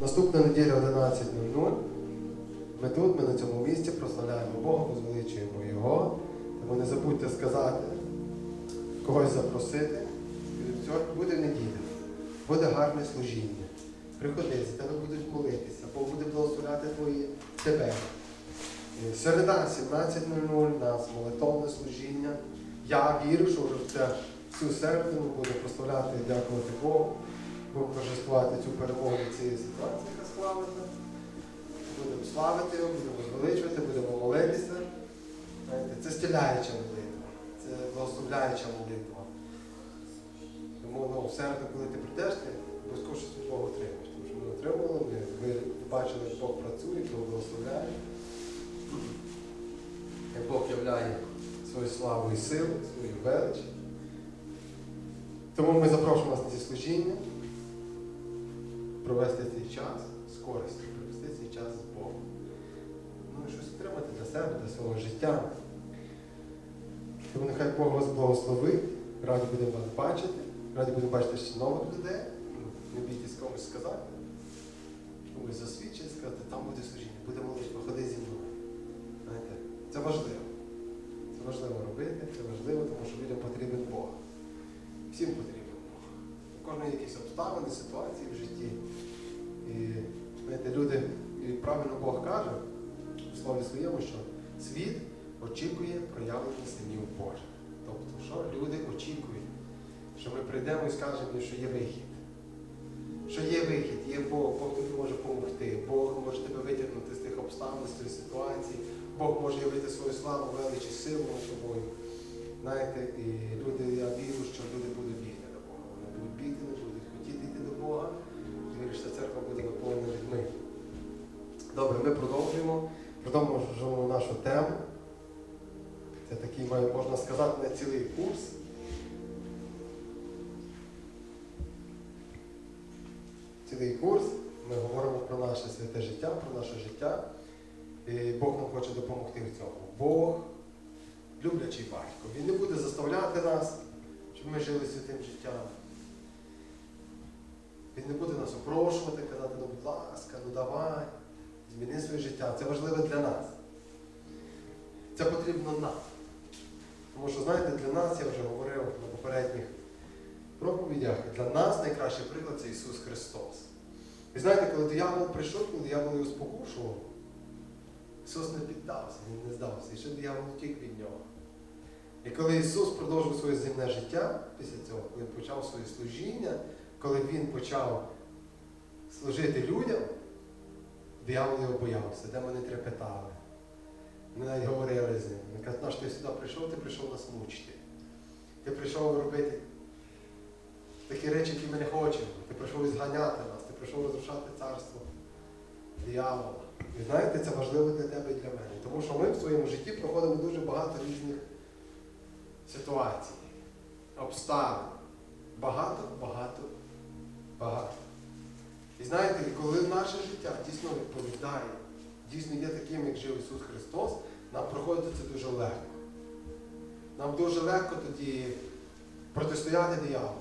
Наступна неділя 11.00. Ми тут, ми на цьому місці прославляємо Бога, возвеличуємо Його. Тому не забудьте сказати, когось запросити. Буде неділя, буде гарне служіння. Приходи, за тебе будуть молитися, Бог буде благословляти твої тебе. Е, Середа, 17.00, у нас молитовне служіння. Я вірю, що вже всю середу ми будемо прославляти і дякувати Богу. Будемо торжествувати цю перемогу від цієї ситуації, яка склалася. Будемо славити його, будемо звеличувати, будемо молитися. Це стіляюча молитва, це благословляюча молитва. Тому ну, в середу, коли ти прийдеш, ти обов'язково щось від Бога отримаєш. Тому що ми отримали, ми, ви бачили, як Бог працює, як Бог благословляє. Як Бог являє свою славу і силу, свою велич. Тому ми запрошуємо вас на ці служіння, провести цей час з користю, провести цей час з Богом. Ну і щось отримати для себе, для свого життя. Тому нехай Бог вас благословить. Раді будемо вас бачити. Раді будемо бачити ще нових людей. Не бійтесь комусь сказати. Комусь засвідчити, сказати, там буде служіння, буде молитва, ходи зі мною. Знаєте, це важливо. Це важливо робити, це важливо, тому що людям потрібен Бог. Всім потрібен Є якісь обставини, ситуації в житті. І знаєте, люди, і правильно Бог каже у слові своєму, що світ очікує проявлення синів Божих. Тобто, що люди очікують, що ми прийдемо і скажемо, їм, що є вихід. Що є вихід, є Бог, Бог тобі може допомогти, Бог може тебе витягнути з тих обставин, з тієї ситуації, Бог може явити свою славу, велич і силу над тобою. Знаєте, і люди, я вірю, що люди будуть. Вони будуть хотіти йти до Бога. І вірю, що церква буде наповнена людьми. Добре, ми продовжуємо. Продовжуємо нашу тему. Це такий, можна сказати, не цілий курс. Цілий курс. Ми говоримо про наше святе життя, про наше життя. І Бог нам хоче допомогти в цьому. Бог люблячий батько. Він не буде заставляти нас, щоб ми жили святим життям. Він не буде нас опрошувати, казати, ну будь ласка, ну давай, зміни своє життя. Це важливо для нас. Це потрібно нам. Тому що, знаєте, для нас, я вже говорив на попередніх проповідях, для нас найкращий приклад це Ісус Христос. І знаєте, коли диявол прийшов, коли диявол його спокушував, Ісус не піддався, Він не здався. І ще диявол втік від нього. І коли Ісус продовжив своє земне життя після цього, коли почав своє служіння, коли Він почав служити людям, диявол його боявся, демони трепетали. Ми навіть говорили з ним. Він каже, наш ти сюди прийшов, ти прийшов нас мучити. Ти прийшов робити такі речі, які ми не хочемо. Ти прийшов зганяти нас, ти прийшов розрушати царство диявола. І знаєте, це важливо для тебе і для мене. Тому що ми в своєму житті проходимо дуже багато різних ситуацій, обставин. Багато, багато. І знаєте, коли наше життя дійсно відповідає, дійсно є таким, як жив Ісус Христос, нам проходити це дуже легко. Нам дуже легко тоді протистояти дияволу.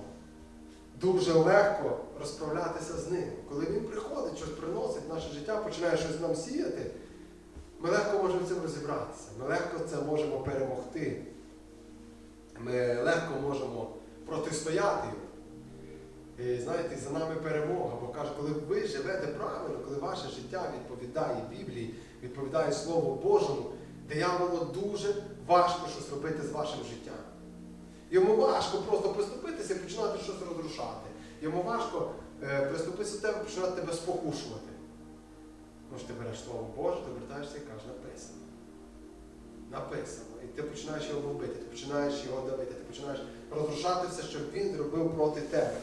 Дуже легко розправлятися з ним. Коли він приходить, щось приносить в наше життя, починає щось нам сіяти, ми легко можемо цим розібратися. Ми легко це можемо перемогти. Ми легко можемо протистояти йому. І знаєте, за нами перемога. Бо каже, коли ви живете правильно, коли ваше життя відповідає Біблії, відповідає Слову Божому, дияволу дуже важко щось робити з вашим життям. Йому важко просто приступитися і починати щось розрушати. Йому важко е, приступитися до тебе і починати тебе спокушувати. Ну ж ти береш Слово Боже, ти вертаєшся і кажеш, написано. Написано. І ти починаєш його бомбити, ти починаєш його давити, ти починаєш розрушати все, що він зробив проти тебе.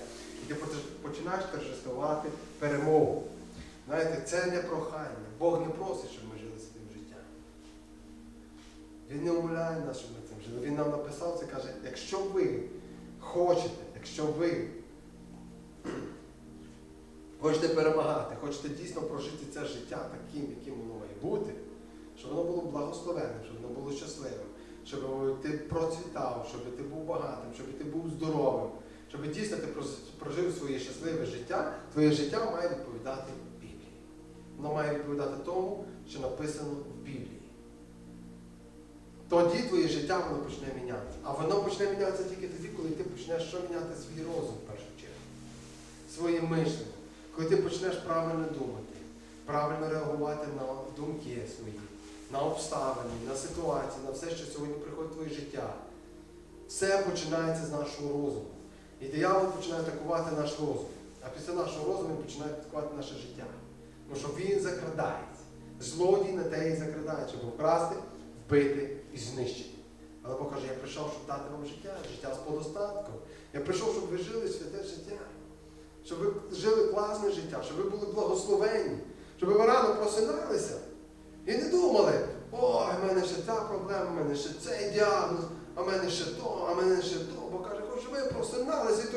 І ти починаєш торжествувати перемогу. Знаєте, це не прохання. Бог не просить, щоб ми жили своїм життям. Він не умоляє нас, щоб ми цим жили. Він нам написав це, каже, якщо ви хочете, якщо ви хочете перемагати, хочете дійсно прожити це життя таким, яким воно має бути, щоб воно було благословенним, щоб воно було щасливим, щоб ти процвітав, щоб ти був багатим, щоб ти був здоровим, щоб дійсно ти прожив своє щасливе життя, твоє життя має відповідати Біблії. воно має відповідати тому, що написано в Біблії. Тоді твоє життя воно почне мінятися. А воно почне мінятися тільки тоді, коли ти почнеш що міняти свій розум в першу чергу. Своє мишлення. Коли ти почнеш правильно думати, правильно реагувати на думки свої, на обставини, на ситуації, на все, що сьогодні приходить в твоє життя. Все починається з нашого розуму. І диявол починає атакувати наш розум. А після нашого розуму він починає атакувати наше життя. Тому що він закрадається. Злодій на те і закрадається, щоб вкрасти, вбити і знищити. Але Бог каже, я прийшов, щоб дати вам життя, життя з подостатком. Я прийшов, щоб ви жили святе життя. Щоб ви жили класне життя, щоб ви були благословенні, щоб ви рано просиналися і не думали, ой, в мене ще та проблема, в мене ще цей діагноз, а в мене ще то, а в мене ще то. Щоб просиналися і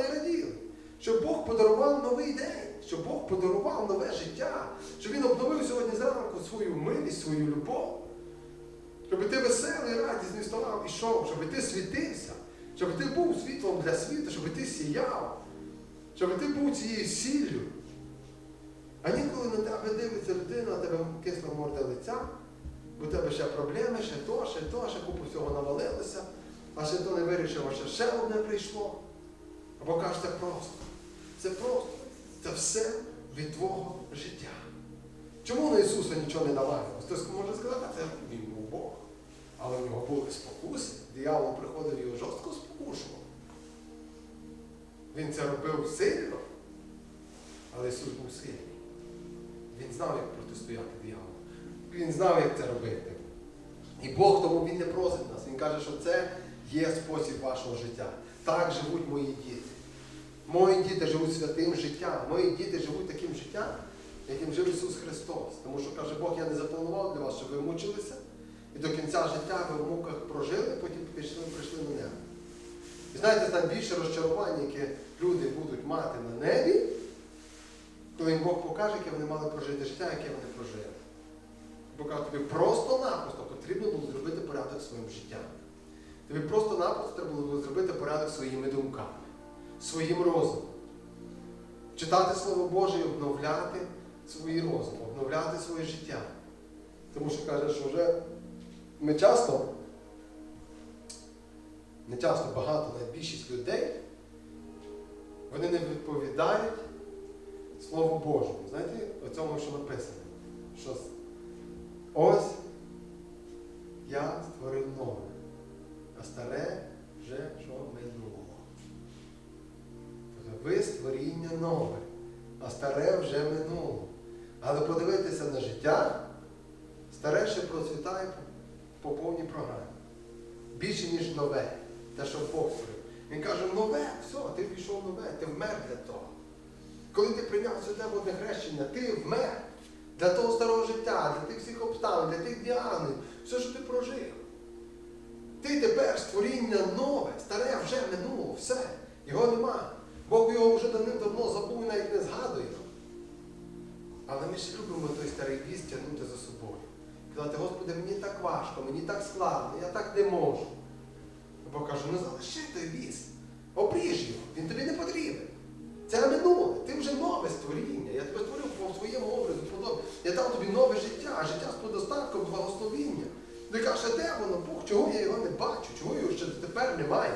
і раділи. Щоб Бог подарував новий день, щоб Бог подарував нове життя, щоб Він обновив сьогодні зранку свою милість, свою любов. Щоб ти веселий, радісний вставав і йшов, щоб ти світився, щоб ти був світлом для світу, щоб ти сіяв, щоб ти був цією сіллю. А ніколи на тебе дивиться людина, на тебе кисла морда лиця, бо у тебе ще проблеми, ще то, ще то, ще купу всього навалилося, а ще то не вирішив, а ще одне прийшло. Або каже, це просто. Це просто. Це все від твого життя. Чому на Ісуса нічого не навалилось? Хтось може сказати, це він був Бог. Але в нього були спокуси. Диявол приходив і його жорстко спокушував. Він це робив сильно, але Ісус був сильний. Він знав, як протистояти дияволу. Він знав, як це робити. І Бог тому Він не просить нас. Він каже, що це є спосіб вашого життя. Так живуть мої діти. Мої діти живуть святим життям. Мої діти живуть таким життям, яким жив Ісус Христос. Тому що каже Бог, я не запланував для вас, щоб ви мучилися. І до кінця життя ви в муках прожили, потім пішли, прийшли на небо. І знаєте, там більше розчарування, яке люди будуть мати на небі, коли їм Бог покаже, яке вони мали прожити життя, яке вони прожили. Бог каже, тобі просто-напросто потрібно було зробити порядок своїм життям. Тобі просто-напросто треба було зробити порядок своїми думками, своїм розумом. Читати Слово Боже і обновляти свій розум, обновляти своє життя. Тому що каже, що вже ми часто, не часто багато, навіть більшість людей, вони не відповідають Слову Божому. Знаєте, о цьому, що написано? Що ось я створив нове, а старе вже що минуло. Тобто ви створіння нове, а старе вже минуло. Але подивитися на життя, старе ще процвітає по повній програмі. Більше, ніж нове, те, що Бог створив. Він каже, нове, все, ти пішов нове, ти вмер для того. Коли ти прийняв святе водне хрещення, ти вмер для того старого життя, для тих всіх обставин, для тих діагнозів, все, що ти прожив. Ти тепер створіння нове, старе вже минуло, все. Його нема. Бог його вже давним-давно забув і навіть не згадує. Але ми ще любимо той старий віз тягнути за собою. Казати, Господи, мені так важко, мені так складно, я так не можу. А Бог каже, ну залиши той віз, обріж його, він тобі не потрібен. Це минуле, ти вже нове створіння. Я тебе створив по своєму образу, подобі. Я дав тобі нове життя, життя з подостатком, благословіння. Ти кажеш, а де воно, Бог, чого я його не бачу, чого його ще тепер немає?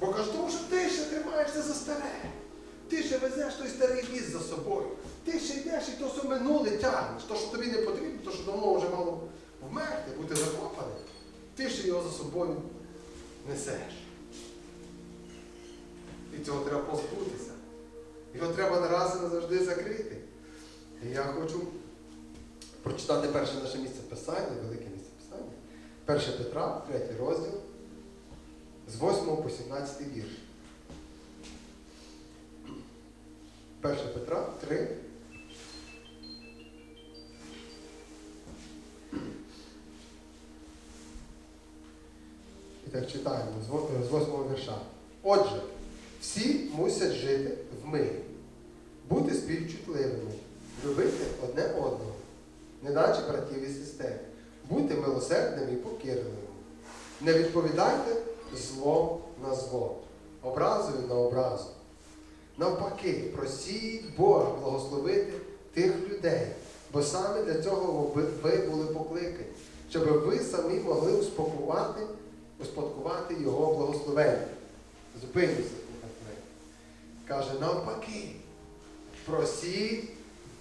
Бо каже, тому що ти ще тримаєшся за старе. Ти ще везеш той старий віз за собою. Ти ще йдеш і то все минуле тягнеш. То, що тобі не потрібно, то, що давно вже мало вмерти, бути закопаним, ти ще його за собою несеш. І цього треба позбутися. Його треба наразі назавжди закрити. І я хочу прочитати перше наше місце писання, велике місце писання. 1 Петра, 3 розділ, з 8 по 17 вірш. 1 Петра 3. І так читаємо з 8 вірша. Отже, всі мусять жити в мирі, бути співчутливими, любити одне одного, неначе братів і сестер, бути милосердними і покірливими. Не відповідайте злом на зло, образою на образу. Навпаки, просіть Бога благословити тих людей, бо саме для цього ви були покликані, щоб ви самі могли успокувати, успадкувати Його благословення. Зупинюся. Каже, навпаки, просіть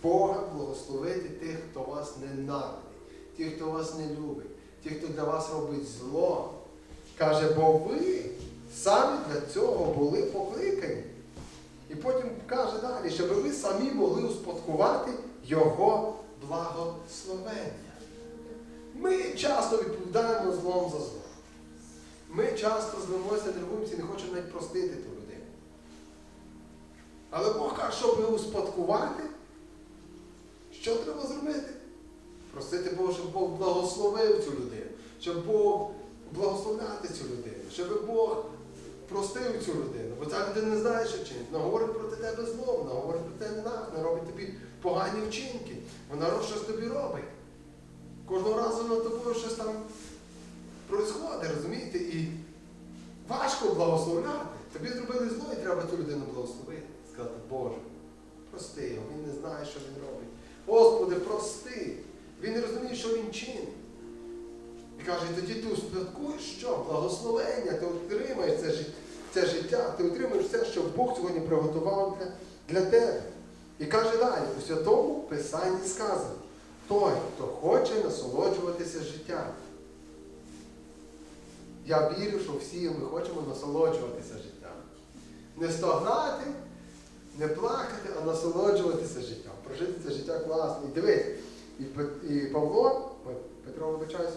Бога благословити тих, хто вас ненавидить, тих, хто вас не любить, тих, хто для вас робить зло. Каже, бо ви самі для цього були покликані. І потім каже далі, щоб ви самі могли успадкувати Його благословення. Ми часто відповідаємо злом за зло. Ми часто злимося, нервуємося і не хочемо навіть простити ту людину. Але Бог каже, щоб успадкувати, що треба зробити? Просити Бога, щоб Бог благословив цю людину, щоб Бог благословляти цю людину, щоб Бог простив цю людину. Бо ця людина не знає, що чинить. Вона говорить проти тебе зло, вона говорить про тебе ненависть, вона робить тобі погані вчинки. Вона щось тобі робить. Кожного разу над тобою щось там происходить, розумієте? І важко благословляти. Тобі зробили зло і треба цю людину благословити. Сказати, Боже, прости його, він не знає, що він робить. Господи, прости. Він не розуміє, що він чинить. І каже, тоді ти успадкуєш що? Благословення, ти отримаєш це, це життя, ти отримаєш все, що Бог сьогодні приготував для, для тебе. І каже далі, у святому Писанні сказано, той, хто хоче насолоджуватися життям. Я вірю, що всі ми хочемо насолоджуватися життям. Не стогнати, не плакати, а насолоджуватися життям. Прожити це життя класно. І дивись, і, Павло, Петро вибачаюсь,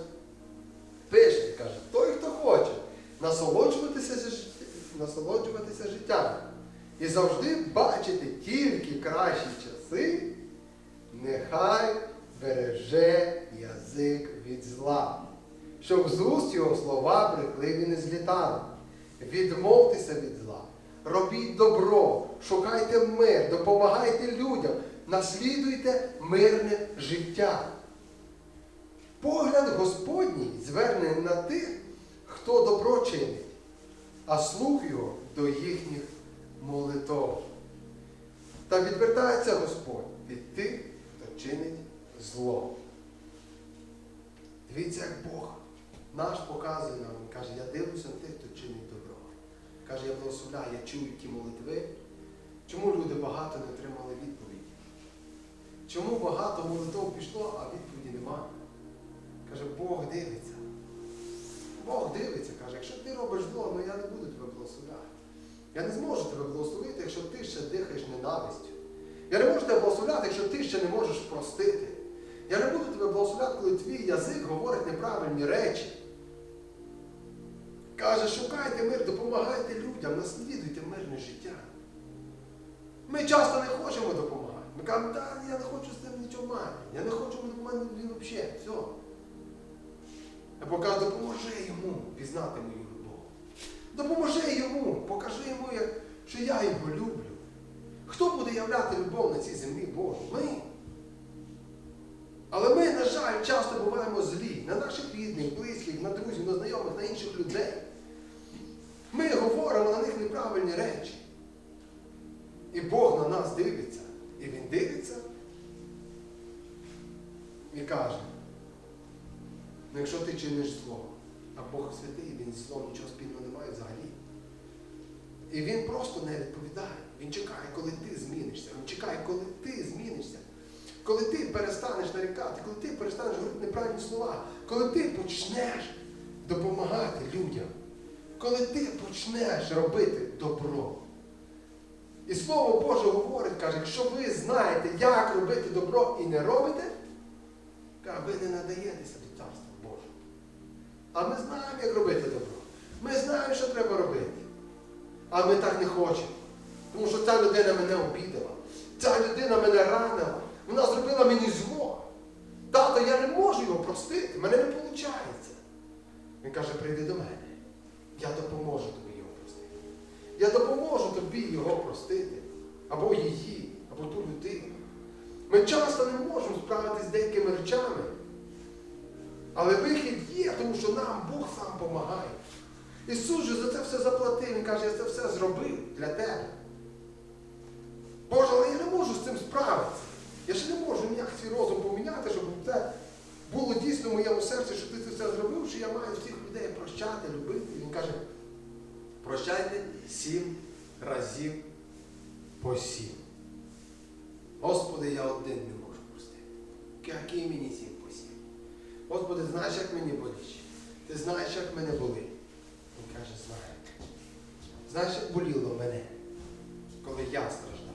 пише, і каже, той, хто хоче насолоджуватися, насолоджуватися життям і завжди бачити тільки кращі часи, нехай береже язик від зла, щоб з уст його слова брехливі не злітали. Відмовтеся від робіть добро, шукайте мир, допомагайте людям, наслідуйте мирне життя. Погляд Господній звернений на тих, хто добро чинить, а слух його до їхніх молитов. Та відвертається Господь від тих, хто чинить зло. Дивіться, як Бог наш показує нам, Він каже, я дивлюся на тих, хто чинить. Каже, я благословляю, я чую ті молитви. Чому люди багато не отримали відповіді? Чому багато молитв пішло, а відповіді немає? Каже, Бог дивиться. Бог дивиться, каже, якщо ти робиш зло, ну я не буду тебе благословляти. Я не зможу тебе благословити, якщо ти ще дихаєш ненавистю. Я не можу тебе благословляти, якщо ти ще не можеш простити. Я не буду тебе благословляти, коли твій язик говорить неправильні речі. Каже, шукайте мир, допомагайте людям, наслідуйте мирне життя. Ми часто не хочемо допомагати. Ми кажемо, та я не хочу з цим нічого мати. Я не хочу допомагати він взагалі. Все. А Бог каже, допоможи йому пізнати мою любов. Допоможи йому, покажи йому, що я його люблю. Хто буде являти любов на цій землі Божу? Ми. Але ми, на жаль, часто буваємо злі на наших рідних, близьких, на друзів, на знайомих, на інших людей. Говоримо на них неправильні речі. І Бог на нас дивиться. І Він дивиться і каже, ну якщо ти чиниш зло, а Бог святий, він зі злом нічого спільного не має взагалі. І він просто не відповідає. Він чекає, коли ти змінишся. Він чекає, коли ти змінишся. Коли ти перестанеш нарікати, коли ти перестанеш говорити неправильні слова, коли ти почнеш допомагати людям, коли ти почнеш робити добро. І Слово Боже говорить, каже, якщо ви знаєте, як робити добро і не робите, каже, ви не надаєтеся до Царства Божого. А ми знаємо, як робити добро. Ми знаємо, що треба робити. А ми так не хочемо. Тому що ця людина мене обідала. Ця людина мене ранила. Вона зробила мені зло. Тато, я не можу його простити, мене не виходить. Він каже, прийди до мене. Я допоможу тобі його простити. Я допоможу тобі його простити. Або її, або ту людину. Ми часто не можемо справитися з деякими речами. Але вихід є, тому що нам Бог сам допомагає. Ісус же за це все заплатив. Він каже, я це все зробив для тебе. Боже, але я не можу з цим справитися. Я ще не можу ніяк свій розум поміняти, щоб було дійсно в моєму серці, що ти це все зробив, що я маю всіх людей прощати, любити. Він каже, прощайте сім разів по сім. Господи, я один не можу простити. Який мені сім по сім? Господи, знаєш, як мені болить? Ти знаєш, як мене болить? Він каже, знаю. Знаєш, як боліло мене, коли я страждав.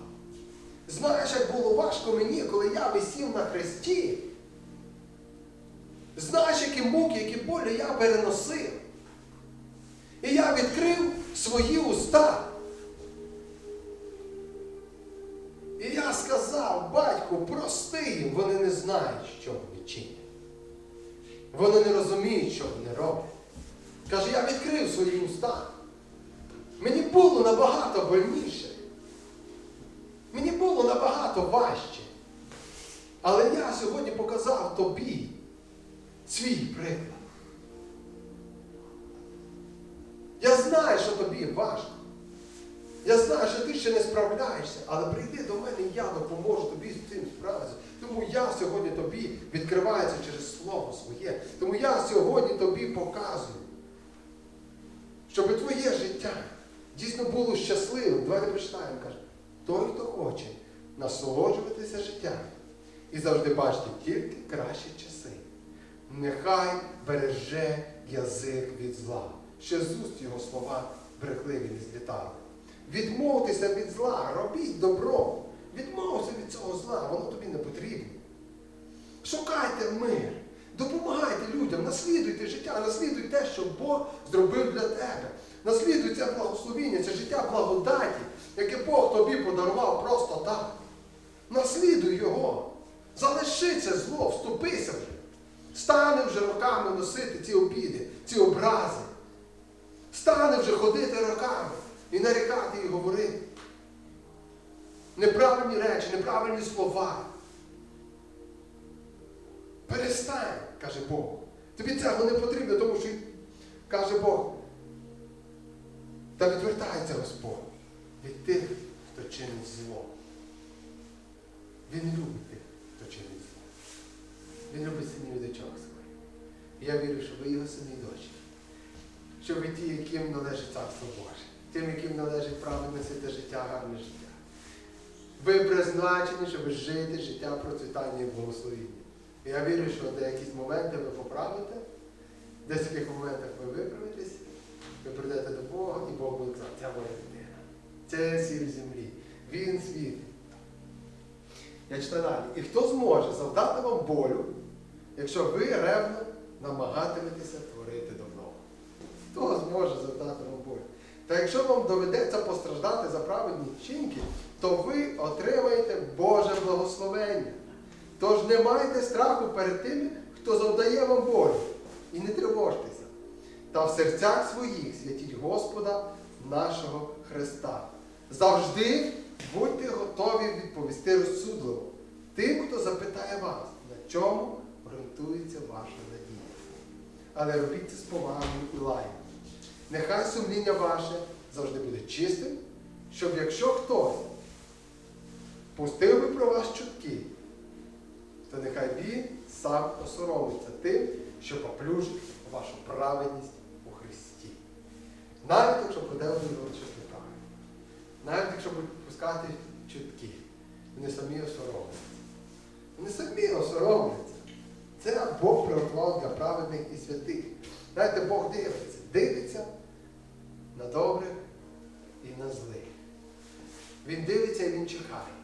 Знаєш, як було важко мені, коли я висів на хресті. Знаєш, які муки, які болі я переносив. І я відкрив свої уста. І я сказав, батьку, прости їм, вони не знають, що вони чинять. Вони не розуміють, що вони роблять. Каже, я відкрив свої уста. Мені було набагато больніше. Мені було набагато важче. Але я сьогодні показав тобі свій приклад. Я знаю, що тобі важко. Я знаю, що ти ще не справляєшся, але прийди до мене, і я допоможу тобі з цим справитися. Тому я сьогодні тобі відкриваюся через Слово своє. Тому я сьогодні тобі показую, щоб твоє життя дійсно було щасливим. Давайте прочитаємо, каже, той, хто хоче насолоджуватися життям і завжди бачити тільки кращі часи. Нехай береже язик від зла, що з уст його слова брехливі не злітали. Відмовтеся від зла, робіть добро. Відмовся від цього зла, воно тобі не потрібно. Шукайте мир, допомагайте людям, наслідуйте життя, наслідуйте те, що Бог зробив для тебе. Наслідуй це благословіння, це життя благодаті, яке Бог тобі подарував просто так. Наслідуй його. Залиши це зло, вступися вже. Стане вже роками носити ці обіди, ці образи. Стане вже ходити роками і нарікати і говорити. Неправильні речі, неправильні слова. Перестань, каже Бог. Тобі цього не потрібно, тому що каже Бог. Та відвертається Господь від тих, хто чинить зло. Він любить Він любить синів дочок своїх. Я вірю, що ви його сини і дочки. Що ви ті, яким належить Царство Боже, тим, яким належить праведне святе життя, гарне життя. Ви призначені, щоб жити життя процвітання і благословіння. Я вірю, що в якісь моменти ви поправите, в деяких моментах ви виправитесь, ви прийдете до Бога, і Бог буде казати, це моя дитина. Це сіль землі. Він світить. Я читаю далі. І хто зможе завдати вам болю, якщо ви ревно намагатиметеся творити добро? Хто зможе завдати вам болю? Та якщо вам доведеться постраждати за праведні вчинки, то ви отримаєте Боже благословення. Тож не майте страху перед тими, хто завдає вам болю. І не тривожтеся. Та в серцях своїх святіть Господа нашого Христа. Завжди будьте готові відповісти розсудливо тим, хто запитає вас, на чому ґрунтується ваша надія. Але робіть це з повагою і лаєм. Нехай сумління ваше завжди буде чистим, щоб якщо хтось пустив би про вас чутки, то нехай він сам осоромиться тим, що поплюжить вашу праведність у Христі. Навіть якщо буде говорити щось неправильно. Навіть якщо будуть пускати чутки, вони самі осоромляться. Вони самі осоромляться. Це Бог приготував для праведних і святих. Знаєте, Бог дивиться, дивиться на добрих і на злих. Він дивиться і він чекає.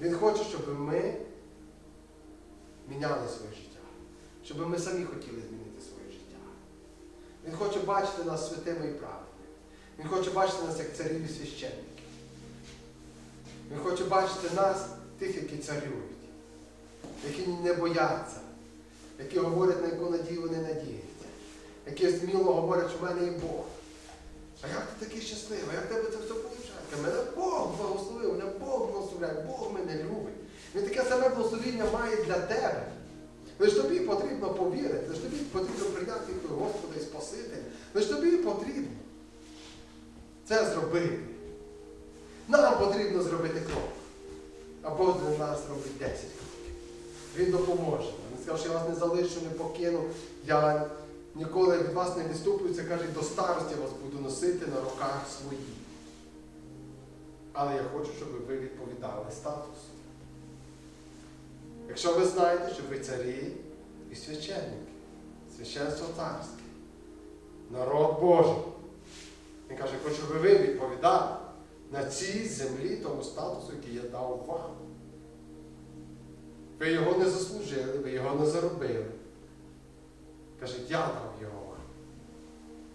Він хоче, щоб ми міняли своє життя. Щоб ми самі хотіли змінити своє життя. Він хоче бачити нас святими і праведними. Він хоче бачити нас як царів і священників. Він хоче бачити нас, тих, які царюють, які не бояться, які говорять, на яку надію вони надіються, які сміло говорять, що в мене є Бог. А як ти такий щасливий? Як тебе це все виходить? Мене Бог благословив, мене Бог благословляє, Бог мене любить. Він таке саме благословіння має для тебе. Лиш тобі потрібно повірити, лиш тобі потрібно прийняти Господа і Спасителя. Лиш тобі потрібно це зробити. Нам потрібно зробити крок. а Бог для нас робить 10 кроків. Він допоможе сказав, що я вас не залишу, не покину. Я ніколи від вас не відступлююся, каже, до старості я вас буду носити на руках своїх. Але я хочу, щоб ви відповідали статусу. Якщо ви знаєте, що ви царі і священники, священство царське, народ Божий. Він каже, хочу, щоб ви відповідали на цій землі тому статусу, який я дав вам. Ви його не заслужили, ви його не заробили. Каже, я дав його.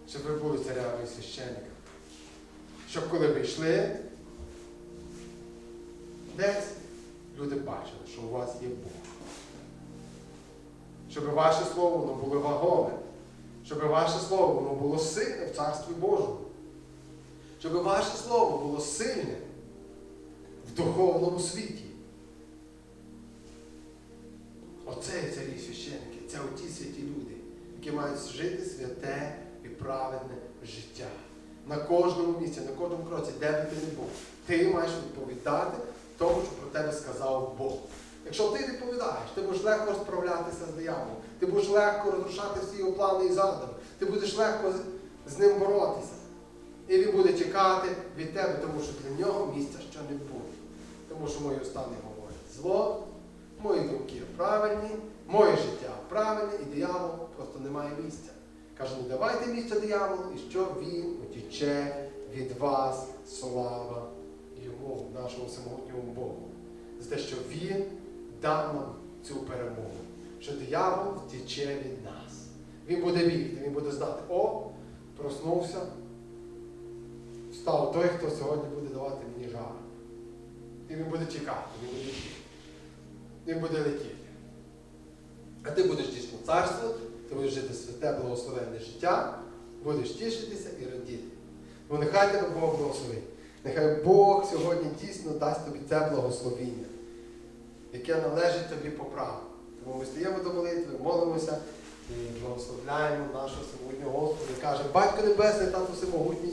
Щоб ви були царями і священниками. Щоб коли ви йшли, десь люди бачили, що у вас є Бог. Щоб ваше слово воно було вагоме. Щоб ваше слово воно було сильне в Царстві Божому. Щоб ваше слово було сильне в духовному світі. Оце царі священники, це оті святі люди, які мають жити святе і праведне життя. На кожному місці, на кожному кроці, де би ти не був, ти маєш відповідати тому, що про тебе сказав Бог. Якщо ти відповідаєш, ти будеш легко справлятися з дияволом, ти будеш легко розрушати всі його плани і задуми, ти будеш легко з- ним боротися. І він буде тікати від тебе, тому що для нього місця ще не буде. Тому що мої уста не говорять зло, мої думки правильні, моє життя правильне, і диявол просто не має місця. Каже, не давайте місця дияволу, і що він утіче від вас, слава йому, нашому самотньому Богу. За те, що він дав нам цю перемогу, що диявол втіче від нас. Він буде бігти, він буде знати, о, проснувся, встав той, хто сьогодні буде давати мені жар. І він буде тікати, він буде йти. Він буде летіти. А ти будеш дійсно царство, ти будеш жити святе, благословенне життя, будеш тішитися і радіти. Бо нехай тебе Бог благословить. Нехай Бог сьогодні дійсно дасть тобі це благословіння, яке належить тобі по праву. Тому ми стаємо до молитви, молимося і благословляємо нашого самотнього Господа. І каже, Батько Небесний, Тату Всемогутній,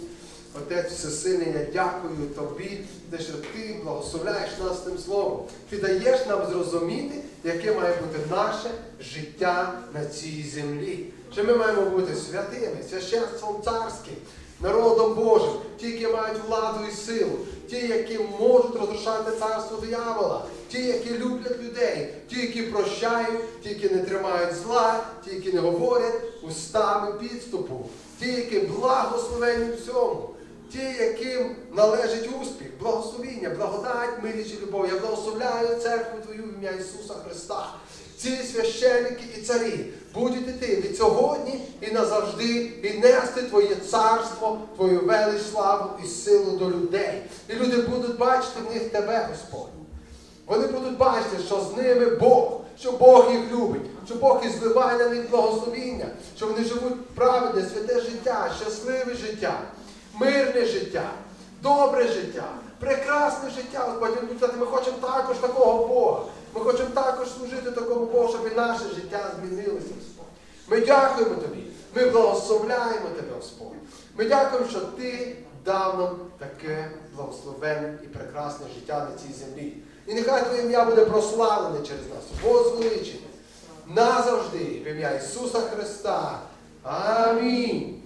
Отець Всесильний, я дякую тобі, те, що ти благословляєш нас тим словом. Ти даєш нам зрозуміти, яке має бути наше життя на цій землі. Що ми маємо бути святими, священством царським, народом Божим, ті, які мають владу і силу, ті, які можуть розрушати царство диявола, ті, які люблять людей, ті, які прощають, ті, які не тримають зла, ті, які не говорять устами підступу, ті, які благословені всьому. Ті, яким належить успіх, благословіння, благодать, милість і любов. Я благословляю церкву Твою ім'я Ісуса Христа. Ці священники і царі будуть іти від сьогодні і назавжди і нести Твоє царство, Твою велич славу і силу до людей. І люди будуть бачити в них Тебе, Господь. Вони будуть бачити, що з ними Бог, що Бог їх любить, що Бог і зливає на них благословіння, що вони живуть праведне, святе життя, щасливе життя, мирне життя, добре життя, прекрасне життя. Господь, Він ми хочемо також такого Бога. Ми хочемо також служити такому Богу, щоб і наше життя змінилося, Господь. Ми дякуємо Тобі, ми благословляємо Тебе, Господь. Ми дякуємо, що Ти дав нам таке благословенне і прекрасне життя на цій землі. І нехай Твоє ім'я буде прославлене через нас, возвеличене назавжди в ім'я Ісуса Христа. Амінь.